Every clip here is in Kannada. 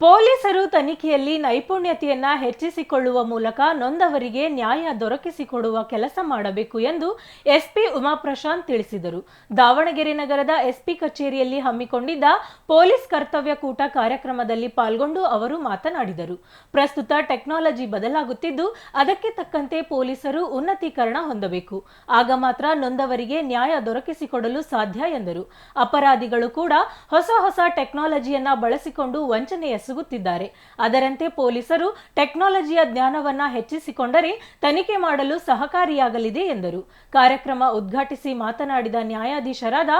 ಪೊಲೀಸರು ತನಿಖೆಯಲ್ಲಿ ನೈಪುಣ್ಯತೆಯನ್ನ ಹೆಚ್ಚಿಸಿಕೊಳ್ಳುವ ಮೂಲಕ ನೊಂದವರಿಗೆ ನ್ಯಾಯ ದೊರಕಿಸಿಕೊಡುವ ಕೆಲಸ ಮಾಡಬೇಕು ಎಂದು ಎಸ್ಪಿ ಉಮಾಪ್ರಶಾಂತ್ ತಿಳಿಸಿದರು. ದಾವಣಗೆರೆ ನಗರದ ಎಸ್ಪಿ ಕಚೇರಿಯಲ್ಲಿ ಹಮ್ಮಿಕೊಂಡಿದ್ದ ಪೊಲೀಸ್ ಕರ್ತವ್ಯ ಕೂಟ ಕಾರ್ಯಕ್ರಮದಲ್ಲಿ ಪಾಲ್ಗೊಂಡು ಅವರು ಮಾತನಾಡಿದರು. ಪ್ರಸ್ತುತ ಟೆಕ್ನಾಲಜಿ ಬದಲಾಗುತ್ತಿದ್ದು, ಅದಕ್ಕೆ ತಕ್ಕಂತೆ ಪೊಲೀಸರು ಉನ್ನತೀಕರಣ ಹೊಂದಬೇಕು. ಆಗ ಮಾತ್ರ ನೊಂದವರಿಗೆ ನ್ಯಾಯ ದೊರಕಿಸಿಕೊಡಲು ಸಾಧ್ಯ ಎಂದರು. ಅಪರಾಧಿಗಳು ಕೂಡ ಹೊಸ ಹೊಸ ಟೆಕ್ನಾಲಜಿಯನ್ನ ಬಳಸಿಕೊಂಡು ವಂಚನೆ ಎಸಗುತ್ತಿದ್ದಾರೆ ಅದರಂತೆ ಪೊಲೀಸರು ಟೆಕ್ನಾಲಜಿಯ ಜ್ಞಾನವನ್ನ ಹೆಚ್ಚಿಸಿಕೊಂಡರೆ ತನಿಖೆ ಮಾಡಲು ಸಹಕಾರಿಯಾಗಲಿದೆ ಎಂದರು. ಕಾರ್ಯಕ್ರಮ ಉದ್ಘಾಟಿಸಿ ಮಾತನಾಡಿದ ನ್ಯಾಯಾಧೀಶರಾದ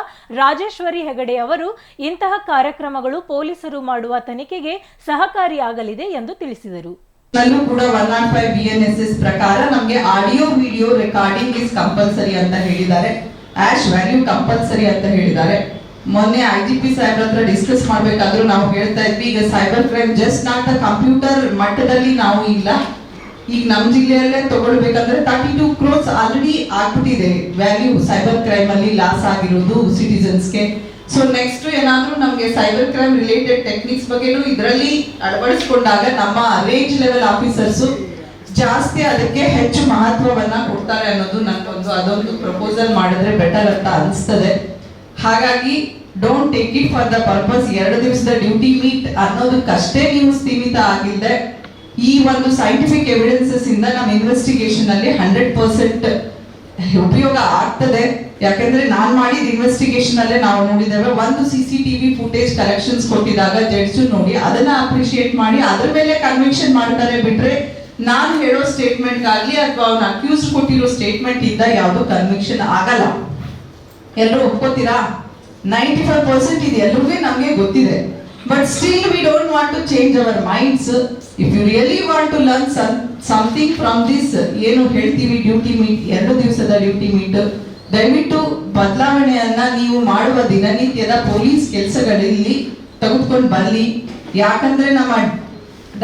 ರಾಜೇಶ್ವರಿ ಹೆಗಡೆ ಅವರು, ಇಂತಹ ಕಾರ್ಯಕ್ರಮಗಳು ಪೊಲೀಸರು ಮಾಡುವ ತನಿಖೆಗೆ ಸಹಕಾರಿಯಾಗಲಿದೆ ಎಂದು ತಿಳಿಸಿದರು. ಕೂಡ one not five B N S S ಪ್ರಕಾರ ನಮಗೆ audio video recording is compulsory ಅಂತ ಹೇಳಿದ್ದಾರೆ. ಆಶ್ ವ್ಯಾಲ್ಯೂ ಕಂಪಲ್ಸರಿ ಅಂತ ಹೇಳಿದ್ದಾರೆ. ಮೊನ್ನೆ ಐ ಜಿ ಪಿ ಸಾಹೇಬ್ರ ಹತ್ರ ಡಿಸ್ಕಸ್ ಮಾಡಬೇಕಾದ್ರೂ ನಾವು ಹೇಳ್ತಾ ಇದ್ವಿ, ಈಗ cyber crime just not computer ಮಟ್ಟದಲ್ಲಿ ನಾವು ಇಲ್ಲ. ಈಗ ನಮ್ಮ ಜಿಲ್ಲೆಯಲ್ಲೇ ತಗೊಳ್ಬೇಕಂದ್ರೆ ತರ್ಟಿ ಟು ಕ್ರೋರ್ಸ್ ಆಲ್ರೆಡಿ ಆಗ್ಬಿಟ್ಟಿದೆ ವ್ಯಾಲ್ಯೂ ಸೈಬರ್ ಕ್ರೈಮ್ ಅಲ್ಲಿ ಲಾಸ್ ಆಗಿರೋದು ಸಿಟಿಸನ್ಸ್ಗೆ ಸೊ ನೆಕ್ಸ್ಟ್ ಏನಾದ್ರೂ ನಮಗೆ ಸೈಬರ್ ಕ್ರೈಮ್ ರಿಲೇಟೆಡ್ ಟೆಕ್ನಿಕ್ಸ್ ಬಗ್ಗೆನೂ ಇದರಲ್ಲಿ ಅಳವಡಿಸ್ಕೊಂಡಾಗ ನಮ್ಮ ರೇಂಜ್ ಲೆವೆಲ್ ಆಫೀಸರ್ಸು ಜಾಸ್ತಿ ಅದಕ್ಕೆ ಹೆಚ್ಚು ಮಹತ್ವವನ್ನ ಕೊಡ್ತಾರೆ ಅನ್ನೋದು ನನ್ಗೊಂದು ಅದೊಂದು ಪ್ರಪೋಸಲ್ ಮಾಡಿದ್ರೆ ಬೆಟರ್ ಅಂತ ಅನಿಸ್ತದೆ. ಹಾಗಾಗಿ don't take it for the purpose ಎರಡು ದಿವಸದ ಡ್ಯೂಟಿ ಮೀಟ್ ಅನ್ನೋದಕ್ಕಷ್ಟೇ ನೀವು ಸೀಮಿತ ಆಗಿಲ್ಲದೆ ಈ ಒಂದು ಸೈಂಟಿಫಿಕ್ ಎವಿಡೆನ್ಸಸ್ ಇಂದ ನಮ್ಮ ಇನ್ವೆಸ್ಟಿಗೇಷನ್ ಅಲ್ಲಿ ಹಂಡ್ರೆಡ್ ಪರ್ಸೆಂಟ್ ಉಪಯೋಗ ಆಗ್ತದೆ. ಯಾಕಂದ್ರೆ ನಾನ್ ಮಾಡಿದ ಇನ್ವೆಸ್ಟಿಗೇಷನ್ ಅಲ್ಲೇ ನಾವು ನೋಡಿದ್ದೇವೆ, ಒಂದು C C TV footage collections ಕೊಟ್ಟಿದಾಗ judge ನೋಡಿ ಅದನ್ನ ಅಪ್ರಿಶಿಯೇಟ್ ಮಾಡಿ, ಅದ್ರ ಮೇಲೆ ಕನ್ವಿಕ್ಷನ್ ಮಾಡ್ತಾರೆ ಬಿಟ್ರೆ ನಾನು ಹೇಳೋ ಸ್ಟೇಟ್ಮೆಂಟ್ ಆಗ್ಲಿ ಅಥವಾ ಅವ್ನ ಅಕ್ಯೂಸ್ ಕೊಟ್ಟಿರೋ ಸ್ಟೇಟ್ಮೆಂಟ್ ಇಂದ ಯಾವುದು ಕನ್ವಿಕ್ಷನ್ ಆಗಲ್ಲ. ಎಲ್ಲರೂ ಒಪ್ಕೋತೀರಾ? ನೈಂಟಿ ಫೈವ್ ಪರ್ಸೆಂಟ್ ಇದೆ, ಎಲ್ರಿಗೂ ನಮಗೆ ಗೊತ್ತಿದೆ. But still we don't want to change our minds if you really want to learn something from this ಏನು ಹೇಳ್ತೀವಿ ಡ್ಯೂಟಿ ಮೀಟ್ ಎರಡು ದಿವಸದ ಡ್ಯೂಟಿ ಮೀಟ್ ದಯವಿಟ್ಟು ಬದಲಾವಣೆಯನ್ನ ನೀವು ಮಾಡುವ ದಿನನಿತ್ಯದ ಪೊಲೀಸ್ ಕೆಲಸಗಳಲ್ಲಿ ತೆಗೆದುಕೊಂಡು ಬರಲಿ ಯಾಕಂದ್ರೆ ನಮ್ಮ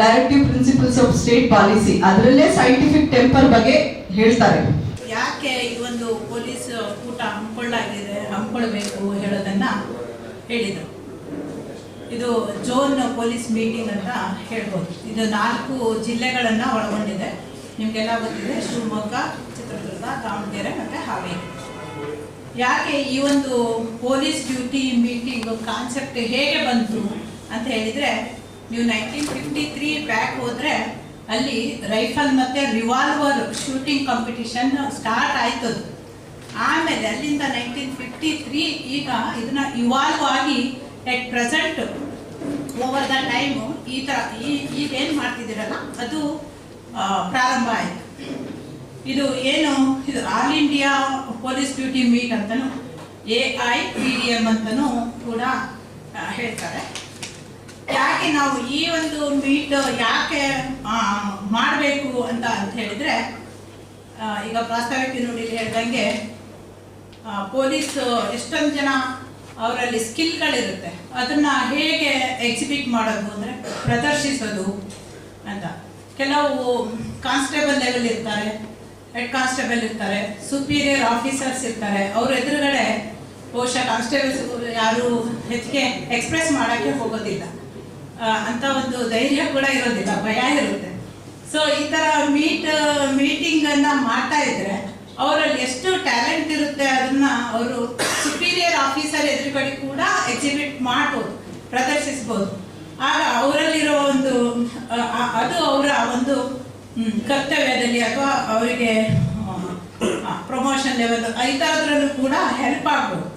directive principles of state policy ಅದರಲ್ಲೇ ಸೈಂಟಿಫಿಕ್ ಟೆಂಪರ್ ಬಗ್ಗೆ ಹೇಳ್ತಾರೆ. ಯಾಕೆ ಈ ಒಂದು ಪೊಲೀಸ್ ಕೂಟ ಹಮ್ಮಿಕೊಳ್ಳಾಗಿದೆ ಹಮ್ಮಿಕೊಳ್ಬೇಕು ಹೇಳೋದನ್ನ ಹೇಳಿದರು. ಇದು ಜೋನ್ ಪೊಲೀಸ್ ಮೀಟಿಂಗ್ ಅಂತ ಹೇಳ್ಬೋದು. ಇದು ನಾಲ್ಕು ಜಿಲ್ಲೆಗಳನ್ನು ಒಳಗೊಂಡಿದೆ. ನಿಮಗೆಲ್ಲ ಗೊತ್ತಿದೆ, ಶಿವಮೊಗ್ಗ, ಚಿತ್ರದುರ್ಗ, ದಾವಣಗೆರೆ ಮತ್ತು ಹಾವೇರಿ. ಯಾಕೆ ಈ ಒಂದು ಪೊಲೀಸ್ ಡ್ಯೂಟಿ ಮೀಟಿಂಗ್ ಕಾನ್ಸೆಪ್ಟ್ ಹೇಗೆ ಬಂತು ಅಂತ ಹೇಳಿದರೆ, ನೀವು ನೈನ್ಟೀನ್ ಫಿಫ್ಟಿ ತ್ರೀ ಬ್ಯಾಕ್ ಹೋದರೆ ಅಲ್ಲಿ ರೈಫಲ್ ಮತ್ತು ರಿವಾಲ್ವರ್ ಶೂಟಿಂಗ್ ಕಾಂಪಿಟಿಷನ್ ಸ್ಟಾರ್ಟ್ ಆಯ್ತು. ಆಮೇಲೆ ಅಲ್ಲಿಂದ ನೈನ್ಟೀನ್ ಫಿಫ್ಟಿ ತ್ರೀ ಈಗ ಇದನ್ನ ಇವಾಲ್ವ್ ಆಗಿ at present over the time ಈ ಥರ ಈ ಈಗೇನು ಮಾಡ್ತಿದ್ದೀರಲ್ಲ, ಅದು ಪ್ರಾರಂಭ ಆಯಿತು ಇದು ಏನು, ಇದು all India police duty meet ಅಂತಲೂ A I P D M ಅಂತಲೂ ಕೂಡ ಹೇಳ್ತಾರೆ ಯಾಕೆ ನಾವು ಈ ಒಂದು ಮೀಟ್ ಯಾಕೆ ಮಾಡಬೇಕು ಅಂತ ಅಂತ ಹೇಳಿದ್ರೆ ಈಗ ಪ್ರಾಸ್ತಾವಿಕ ನೋಡಿ ಹೇಳ್ದಂಗೆ ಪೊಲೀಸ್ ಎಷ್ಟೊಂದು ಜನ ಅವರಲ್ಲಿ ಸ್ಕಿಲ್ಗಳಿರುತ್ತೆ, ಅದನ್ನ ಹೇಗೆ ಎಕ್ಸಿಬಿಟ್ ಮಾಡೋದು ಅಂದರೆ ಪ್ರದರ್ಶಿಸೋದು ಅಂತ. ಕೆಲವು ಕಾನ್ಸ್ಟೇಬಲ್ ಲೆವೆಲ್ ಇರ್ತಾರೆ, ಹೆಡ್ ಕಾನ್ಸ್ಟೇಬಲ್ ಇರ್ತಾರೆ ಸುಪೀರಿಯರ್ ಆಫೀಸರ್ಸ್ ಇರ್ತಾರೆ, ಅವ್ರ ಎದುರುಗಡೆ ಬಹುಶಃ ಕಾನ್ಸ್ಟೇಬಲ್ಸ್ ಯಾರು ಹೆಚ್ಚಿಗೆ ಎಕ್ಸ್ಪ್ರೆಸ್ ಮಾಡೋಕ್ಕೆ ಹೋಗೋದಿಲ್ಲ. ಅಂತ ಒಂದು ಧೈರ್ಯ ಕೂಡ ಇರೋದಿಲ್ಲ, ಭಯ ಇರುತ್ತೆ. ಸೊ ಈ ತರ ಮೀಟ್ ಮೀಟಿಂಗ್ ಅನ್ನ ಮಾಡ್ತಾ ಇದ್ರೆ ಅವರಲ್ಲಿ ಎಷ್ಟು ಟ್ಯಾಲೆಂಟ್ ಇರುತ್ತೆ ಅದನ್ನ ಅವರು ಸುಪೀರಿಯರ್ ಆಫೀಸರ್ ಎದುರುಗಡೆ ಕೂಡ ಎಕ್ಸಿಬಿಟ್ ಮಾಡ್ಬೋದು, ಪ್ರದರ್ಶಿಸ್ಬೋದು. ಆಗ ಅವರಲ್ಲಿರೋ ಒಂದು ಅದು ಅವರ ಒಂದು ಕರ್ತವ್ಯದಲ್ಲಿ ಅಥವಾ ಅವರಿಗೆ ಪ್ರಮೋಷನ್ ಲೆವೆಲ್ ಈ ಥರದ್ರಲ್ಲೂ ಕೂಡ ಹೆಲ್ಪ್ ಆಗ್ಬೋದು.